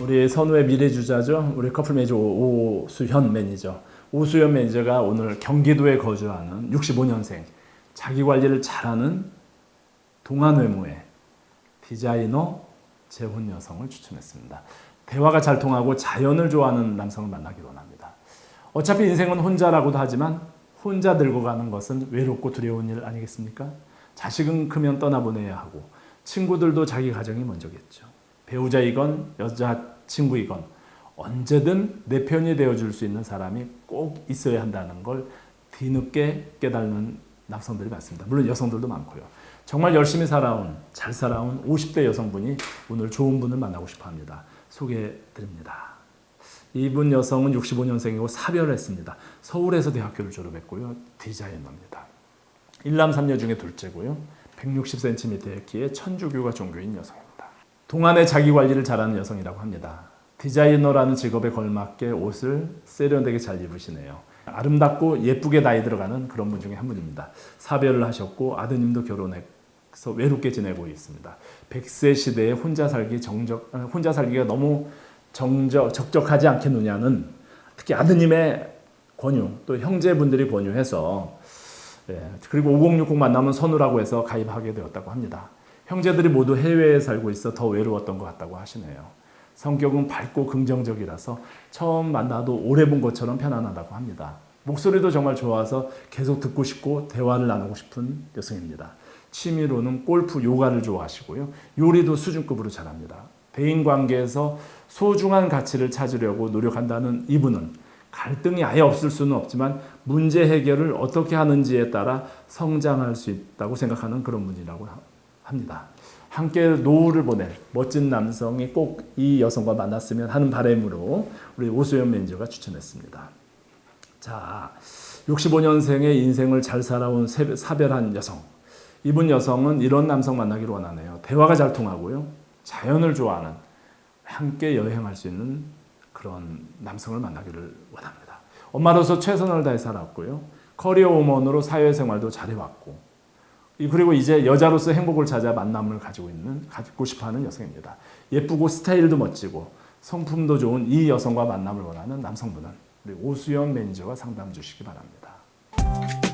우리 선우의 미래 주자죠. 우리 커플 매니저 오- 오수현 매니저. 오수현 매니저가 오늘 경기도에 거주하는 65년생 자기 관리를 잘하는 동안 외모의 디자이너 재혼 여성을 추천했습니다. 대화가 잘 통하고 자연을 좋아하는 남성을 만나기 원합니다. 어차피 인생은 혼자라고도 하지만 혼자 늙어가는 것은 외롭고 두려운 일 아니겠습니까? 자식은 크면 떠나보내야 하고 친구들도 자기 가정이 먼저겠죠. 배우자이건 여자친구이건 언제든 내 편이 되어줄 수 있는 사람이 꼭 있어야 한다는 걸 뒤늦게 깨닫는 남성들이 많습니다. 물론 여성들도 많고요. 정말 열심히 살아온, 잘 살아온 50대 여성분이 오늘 좋은 분을 만나고 싶어 합니다. 소개해 드립니다. 이분 여성은 65년생이고 사별을 했습니다. 서울에서 대학교를 졸업했고요. 디자이너입니다. 일남 삼녀 중에 둘째고요. 160cm의 키에 천주교가 종교인 여성입니다. 동안의 자기 관리를 잘하는 여성이라고 합니다. 디자이너라는 직업에 걸맞게 옷을 세련되게 잘 입으시네요. 아름답고 예쁘게 나이 들어가는 그런 분 중에 한 분입니다. 사별을 하셨고 아드님도 결혼해서 외롭게 지내고 있습니다. 100세 시대에 혼자 살기 정적 아, 혼자 살기가 너무 정적 적적하지 않겠느냐는 특히 아드님의 권유 또 형제분들이 권유해서 예, 그리고 5060 만나면 선우라고 해서 가입하게 되었다고 합니다. 형제들이 모두 해외에 살고 있어 더 외로웠던 것 같다고 하시네요. 성격은 밝고 긍정적이라서 처음 만나도 오래 본 것처럼 편안하다고 합니다. 목소리도 정말 좋아서 계속 듣고 싶고 대화를 나누고 싶은 여성입니다. 취미로는 골프, 요가를 좋아하시고요. 요리도 수준급으로 잘합니다. 대인 관계에서 소중한 가치를 찾으려고 노력한다는 이분은 갈등이 아예 없을 수는 없지만 문제 해결을 어떻게 하는지에 따라 성장할 수 있다고 생각하는 그런 분이라고 하- 합니다. 함께 노후를 보낼 멋진 남성이 꼭 이 여성과 만났으면 하는 바람으로 우리 오수연 매니저가 추천했습니다. 자, 65년생의 인생을 잘 살아온 세- 사별한 여성. 이분 여성은 이런 남성 만나기를 원하네요. 대화가 잘 통하고요. 자연을 좋아하는 함께 여행할 수 있는 그런 남성을 만나기를 원합니다. 엄마로서 최선을 다해 살았고요. 커리어 우먼으로 사회생활도 잘해왔고 이- 그리고 이제 여자로서 행복을 찾아 만남을 가지고 있는 갖고 싶어하는 여성입니다. 예쁘고 스타일도 멋지고 성품도 좋은 이 여성과 만남을 원하는 남성분은 우리 오수연 매니저가 상담 주시기 바랍니다.